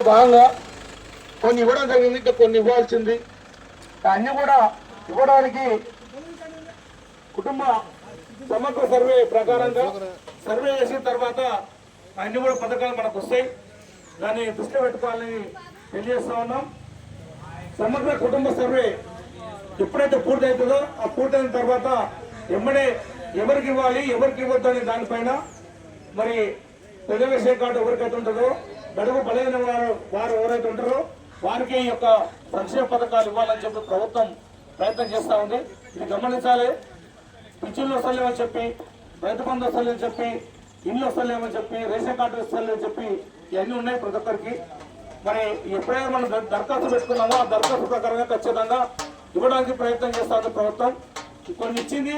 భాగంగా కొన్ని ఇవ్వడం జరిగింది ఇంకా కొన్ని ఇవ్వాల్సింది. అన్ని కూడా ఇవ్వడానికి కుటుంబ సమగ్ర సర్వే ప్రకారంగా సర్వే చేసిన తర్వాత అన్ని కూడా పథకాలు మనకు వస్తాయి. దాన్ని దృష్టిలో పెట్టుకోవాలని తెలియజేస్తా ఉన్నాం. సమగ్ర కుటుంబ సర్వే ఎప్పుడైతే పూర్తవుతుందో ఆ పూర్తయిన తర్వాత ఎమ్మడే ఎవరికి ఇవ్వాలి ఎవరికి ఇవ్వద్దు అనే దానిపైన మరి రిజర్వేషన్ కార్డు ఎవరికైతే ఉంటుందో గడువు బలైన వారు వారు ఎవరైతే ఉంటారో వారికి ఈ యొక్క సంక్షేమ పథకాలు ఇవ్వాలని చెప్పి ప్రభుత్వం ప్రయత్నం చేస్తూ ఉంది. ఇది గమనించాలి. పిచ్చిళ్ళు వస్తలేమని చెప్పి రైతు బంధు వస్తలేమని చెప్పి ఇల్లు వస్తలేమని చెప్పి రేషన్ కార్డు వస్తలేమని చెప్పి ఇవన్నీ ఉన్నాయి ప్రతి ఒక్కరికి. మరి ఎప్పుడైనా మనం దరఖాస్తు పెట్టుకున్నామో ఆ దరఖాస్తు ప్రకారంగా ఖచ్చితంగా ఇవ్వడానికి ప్రయత్నం చేస్తుంది ప్రభుత్వం. కొన్ని ఇచ్చింది.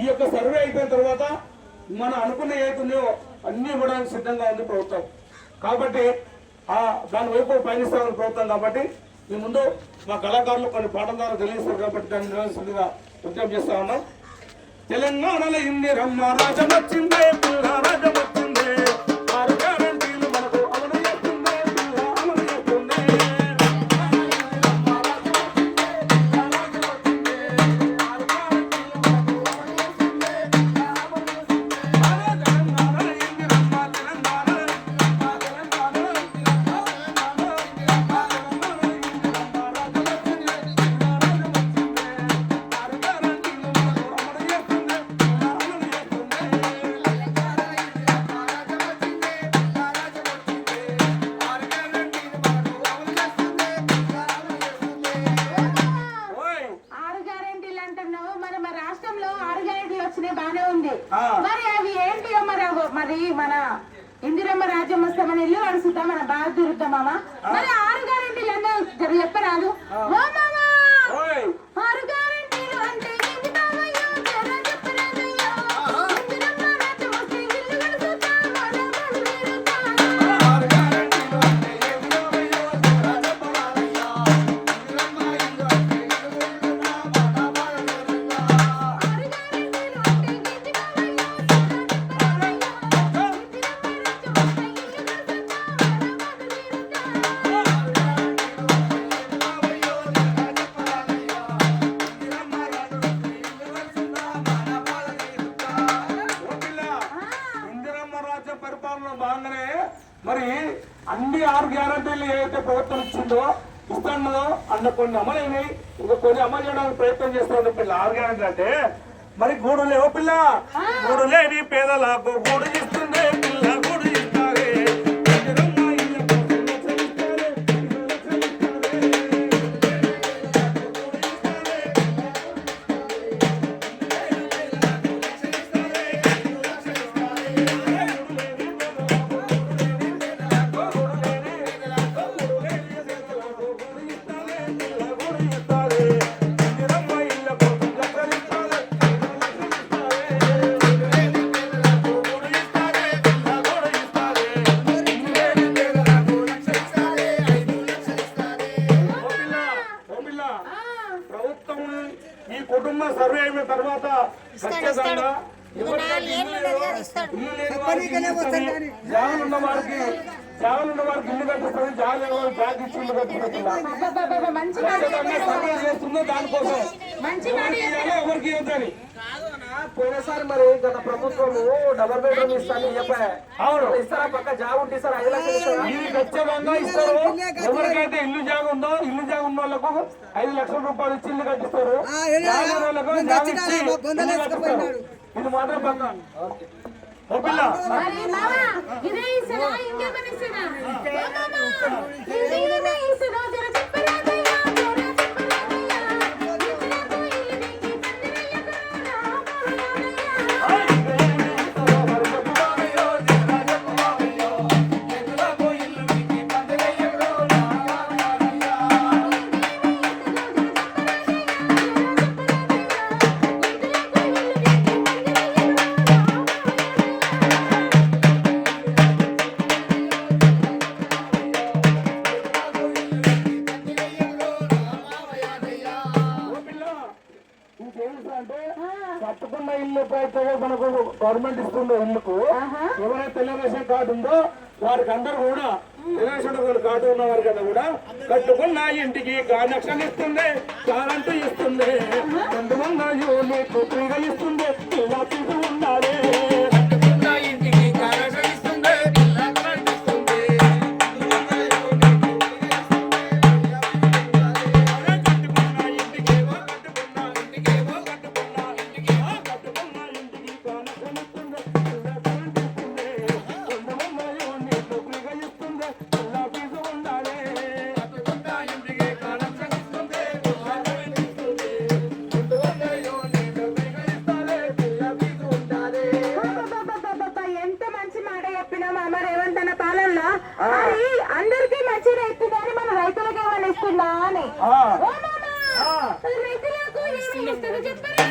ఈ యొక్క సర్వే అయిపోయిన తర్వాత మనం అనుకున్న ఏతున్నాయో అన్నీ ఇవ్వడానికి సిద్ధంగా ఉంది ప్రభుత్వం. కాబట్టి దాని వైపు పయనిస్తామని ప్రభుత్వం కాబట్టి ఈ ముందు మా కళాకారులు కొన్ని పాటల ద్వారా తెలియజేస్తారు కాబట్టి దాన్ని నిర్వహిస్తుందిగా ఉద్యమం చేస్తా ఉన్నాం. తెలంగాణలో ఇంది రమ్మ రాజం వచ్చిందే మరి మన ఇందిరమ్మ రాజ్యం వస్తామని ఇల్లు అడుగుతా మన బాగా తిరుగుతాం మామ మరి ఆరు జర చెప్పరాదు? గ్యారంటీలు ఏదైతే ప్రభుత్వం ఇచ్చిందో ఇస్తున్నదో అన్న కొన్ని అమలైనవి ఇంకా కొన్ని అమలు చేయడానికి ప్రయత్నం చేస్తుంది పిల్ల ఆరు గ్యారంటీ అంటే మరి గూడు లేవు పిల్ల. గూడు లేని పేదలకు గూడు ఇస్తుంది ఇల్లు లేని వారికి ఇల్లు కట్టిస్తుంది జాగలు ఇల్లు చేస్తుందో దానికోసం. ఎవరికి పోయినసారి మరి గత ప్రభుత్వము డబల్ బెడ్రూమ్ ఇస్తాను చెప్పా. అవును. ఇస్తారా? పక్క జాబ్ ఉంటే ఇస్తారా? ఐదు లక్షలు ఇస్తారా? ఇది ఖచ్చితంగా ఇస్తారు. ఎవరికైతే ఇల్లు జాగ ఉందో ఇల్లు జాగ ఉన్న వాళ్ళకు ఐదు లక్షల రూపాయలు ఇచ్చి ఇల్లు కట్టిస్తారు. ఇది మాత్రం పక్క. ఇదే ఇంకేమైనా ఇస్తున్నా గవర్నమెంట్ ఇస్తుందో ఆహా. ఎవరైతే రేషన్ కార్డు ఉందో వారికి అందరూ కూడా నిరాశడు కాటు ఉన్నవారు కదా కూడా కట్టుకున్న ఇంటికి కనెక్షన్ ఇస్తుంది కరెంటు ఇస్తుంది. కొంతమంది యూనిట్ ఫ్రీగా ఇస్తుంది. ఇస్తుందా అని. రైతులకు ఏమైనా ఇస్తుందో చెప్పరా?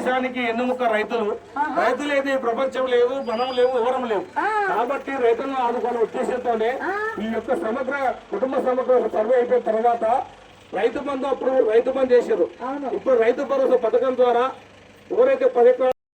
దేశానికి ఎన్నుముక్క రైతులు. అయితే ఈ ప్రపంచం లేదు మనం లేవు ఎవరం లేవు. కాబట్టి రైతులను ఆదుకునే ఉద్దేశంతోనే ఈ యొక్క సమగ్ర కుటుంబ సమగ్ర సర్వే అయిపోయిన తర్వాత రైతు బంధు అప్పుడు రైతు బంధు చేశారు. ఇప్పుడు రైతు భరోసా పథకం ద్వారా ఎవరైతే పది